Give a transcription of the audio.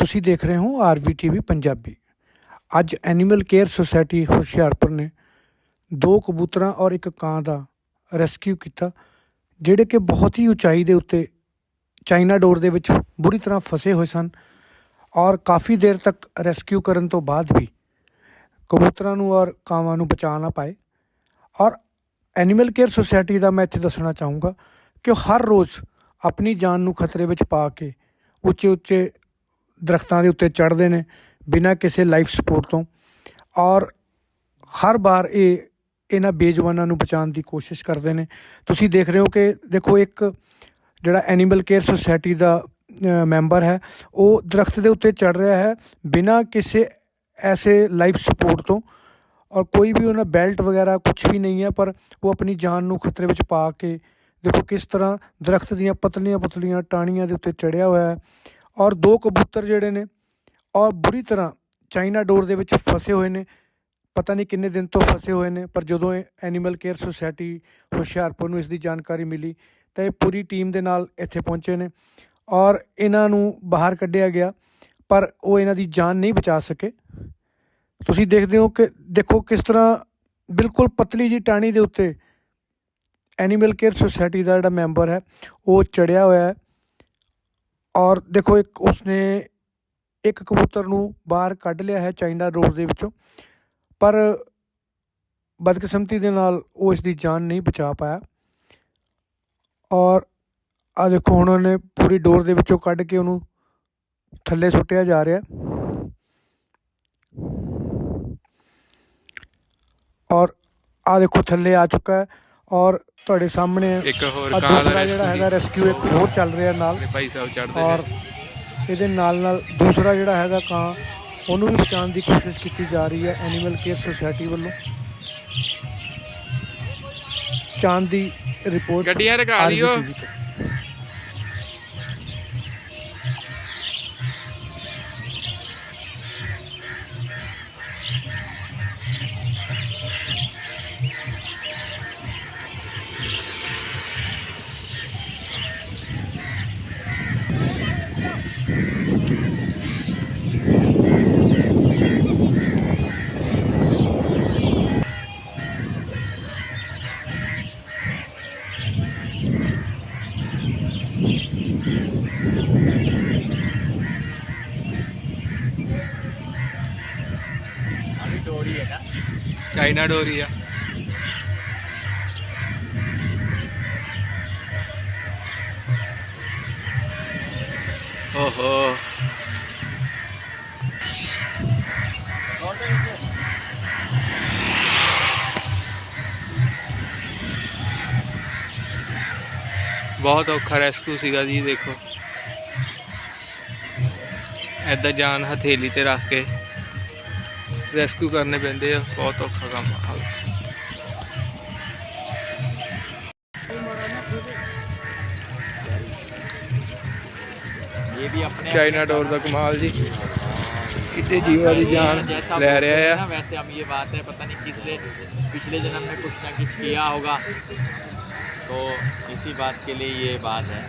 ਤੁਸੀਂ ਦੇਖ ਰਹੇ ਹੋ ਆਰਵੀ ਟੀਵੀ ਪੰਜਾਬੀ। ਅੱਜ ਐਨੀਮਲ ਕੇਅਰ ਸੁਸਾਇਟੀ ਹੁਸ਼ਿਆਰਪੁਰ ਨੇ ਦੋ ਕਬੂਤਰਾਂ ਔਰ ਇੱਕ ਕਾਂ ਦਾ ਰੈਸਕਿਊ ਕੀਤਾ, ਜਿਹੜੇ ਕਿ ਬਹੁਤ ਹੀ ਉਚਾਈ ਦੇ ਉੱਤੇ ਚਾਈਨਾ ਡੋਰ ਦੇ ਵਿੱਚ ਬੁਰੀ ਤਰ੍ਹਾਂ ਫਸੇ ਹੋਏ ਸਨ ਔਰ ਕਾਫੀ ਦੇਰ ਤੱਕ ਰੈਸਕਿਊ ਕਰਨ ਤੋਂ ਬਾਅਦ ਵੀ ਕਬੂਤਰਾਂ ਨੂੰ ਔਰ ਕਾਵਾਂ ਨੂੰ ਬਚਾ ਨਾ ਪਾਏ। ਔਰ ਐਨੀਮਲ ਕੇਅਰ ਸੁਸਾਇਟੀ ਦਾ ਮੈਂ ਇੱਥੇ ਦੱਸਣਾ ਚਾਹੂੰਗਾ ਕਿ ਉਹ ਹਰ ਰੋਜ਼ ਆਪਣੀ ਜਾਨ ਨੂੰ ਖਤਰੇ ਵਿੱਚ ਪਾ ਕੇ ਉੱਚੇ ਉੱਚੇ ਦਰਖਤਾਂ ਦੇ ਉੱਤੇ ਚੜ੍ਹਦੇ ਨੇ, ਬਿਨਾਂ ਕਿਸੇ ਲਾਈਫ ਸਪੋਰਟ ਤੋਂ। ਔਰ ਹਰ ਵਾਰ ਇਹ, ਇਹਨਾਂ ਬੇਜਵਾਨਾਂ ਨੂੰ ਬਚਾਉਣ ਦੀ ਕੋਸ਼ਿਸ਼ ਕਰਦੇ ਨੇ। ਤੁਸੀਂ ਦੇਖ ਰਹੇ ਹੋ ਕਿ ਦੇਖੋ ਇੱਕ ਜਿਹੜਾ ਐਨੀਮਲ ਕੇਅਰ ਸੁਸਾਇਟੀ ਦਾ ਮੈਂਬਰ ਹੈ, ਉਹ ਦਰਖਤ ਦੇ ਉੱਤੇ ਚੜ ਰਿਹਾ ਹੈ, ਬਿਨਾਂ ਕਿਸੇ ਐਸੇ ਲਾਈਫ ਸਪੋਰਟ ਤੋਂ। ਔਰ ਕੋਈ ਵੀ ਉਹਨਾਂ ਬੈਲਟ ਵਗੈਰਾ ਕੁਝ ਵੀ ਨਹੀਂ ਹੈ, ਪਰ ਉਹ ਆਪਣੀ ਜਾਨ ਨੂੰ ਖਤਰੇ ਵਿੱਚ ਪਾ ਕੇ ਦੇਖੋ ਕਿਸ ਤਰ੍ਹਾਂ ਦਰਖਤ ਦੀਆਂ ਪਤਲੀਆਂ ਪਤਲੀਆਂ ਟਾਹਣੀਆਂ ਦੇ ਉੱਤੇ ਚੜਿਆ ਹੋਇਆ ਹੈ। ਔਰ ਦੋ ਕਬੂਤਰ ਜਿਹੜੇ ਨੇ, ਔਰ ਬੁਰੀ ਤਰ੍ਹਾਂ ਚਾਈਨਾ ਡੋਰ ਦੇ ਵਿੱਚ ਫਸੇ ਹੋਏ ਨੇ। ਪਤਾ ਨਹੀਂ ਕਿੰਨੇ ਦਿਨ ਤੋਂ ਫਸੇ ਹੋਏ ਨੇ, ਪਰ ਜਦੋਂ ਇਹ ਐਨੀਮਲ ਕੇਅਰ ਸੁਸਾਇਟੀ ਹੁਸ਼ਿਆਰਪੁਰ ਨੂੰ ਇਸ ਦੀ ਜਾਣਕਾਰੀ ਮਿਲੀ, ਤਾਂ ਇਹ ਪੂਰੀ ਟੀਮ ਦੇ ਨਾਲ ਇੱਥੇ ਪਹੁੰਚੇ ਨੇ ਔਰ ਇਹਨਾਂ ਨੂੰ ਬਾਹਰ ਕੱਢਿਆ ਗਿਆ, ਪਰ ਉਹ ਇਹਨਾਂ ਦੀ ਜਾਨ ਨਹੀਂ ਬਚਾ ਸਕੇ। ਤੁਸੀਂ ਦੇਖਦੇ ਹੋ ਕਿ, ਦੇਖੋ ਕਿਸ ਤਰ੍ਹਾਂ ਬਿਲਕੁਲ ਪਤਲੀ ਜੀ ਟਾਣੀ ਦੇ ਉੱਤੇ ਐਨੀਮਲ ਕੇਅਰ ਸੁਸਾਇਟੀ ਦਾ ਜਿਹੜਾ ਮੈਂਬਰ ਹੈ, ਉਹ ਚੜਿਆ ਹੋਇਆ ਹੈ। ਔਰ ਦੇਖੋ ਇੱਕ ਉਸਨੇ ਇੱਕ ਕਬੂਤਰ ਨੂੰ ਬਾਹਰ ਕੱਢ ਲਿਆ ਹੈ ਚਾਈਨਾ ਰੋਡ ਦੇ ਵਿੱਚੋਂ। ਪਰ ਬਦਕਿਸਮਤੀ ਦੇ ਨਾਲ ਉਹ ਇਸ ਦੀ ਜਾਨ ਨਹੀਂ ਬਚਾ ਪਾਇਆ। ਔਰ ਆ ਦੇਖੋ ਹੁਣ ਉਹਨੇ ਪੂਰੀ ਡੋਰ ਦੇ ਵਿੱਚੋਂ ਕੱਢ ਕੇ ਉਹਨੂੰ ਥੱਲੇ ਸੁੱਟਿਆ ਜਾ ਰਿਹਾ। ਔਰ ਆ ਦੇਖੋ ਥੱਲੇ ਆ ਚੁੱਕਾ ਹੈ। ਔਰ ਤੁਹਾਡੇ ਸਾਹਮਣੇ ਇੱਕ ਹੋਰ ਆਹ ਕਾਂ ਦਾ ਜਿਹੜਾ ਹੈਗਾ ਰੈਸਕਿਊ ਇੱਕ ਹੋਰ ਚੱਲ ਰਿਹਾ ਨਾਲ। ਭਾਈ ਸਾਹਿਬ ਚੜਦੇ ਔਰ ਨੇ। ਇਹਦੇ ਨਾਲ ਨਾਲ ਦੂਸਰਾ ਜਿਹੜਾ ਹੈਗਾ ਕਾਂ ਉਹਨੂੰ ਵੀ ਬਚਾਉਣ ਦੀ ਕੋਸ਼ਿਸ਼ ਕੀਤੀ ਜਾ ਰਹੀ ਹੈ ਐਨੀਮਲ ਕੇਅਰ ਸੁਸਾਇਟੀ ਵੱਲੋਂ। ਚਾਂਦ ਦੀ ਰਿਪੋਰਟ ਗੱਡੀਆਂ ਰਖਾ ਦਿਓ। RVTV ਤੋਂ। ਚਾਈਨਾ ਡੋਰੀ ਆ ਓਹੋ ਬਹੁਤ ਔਖਾ ਰੈਸਕਿਊ ਸੀਗਾ ਜੀ ਦੇਖੋ। ਐਦਾਂ ਜਾਨ ਹਥੇਲੀ ਤੇ ਰੱਖ ਕੇ। ਰੈਸਕਿਊ ਕਰਨੇ ਪੈਂਦੇ ਆ ਬਹੁਤ ਔਖਾ ਕੰਮ ਆ ये भी अपने ਚਾਈਨਾ ਡੋਰ ਦਾ ਕਮਾਲ ਜੀ ਕਿਤੇ ਜੀਵਾਂ ਦੀ ਜਾਨ जैसा ਲੈ बोलते ਰਿਹਾ हैं ਆ ना, वैसे हम ये बात है पता नहीं किसने पिछले जन्म में कुछ ना कुछ किया होगा तो इसी बात के लिए ये बात है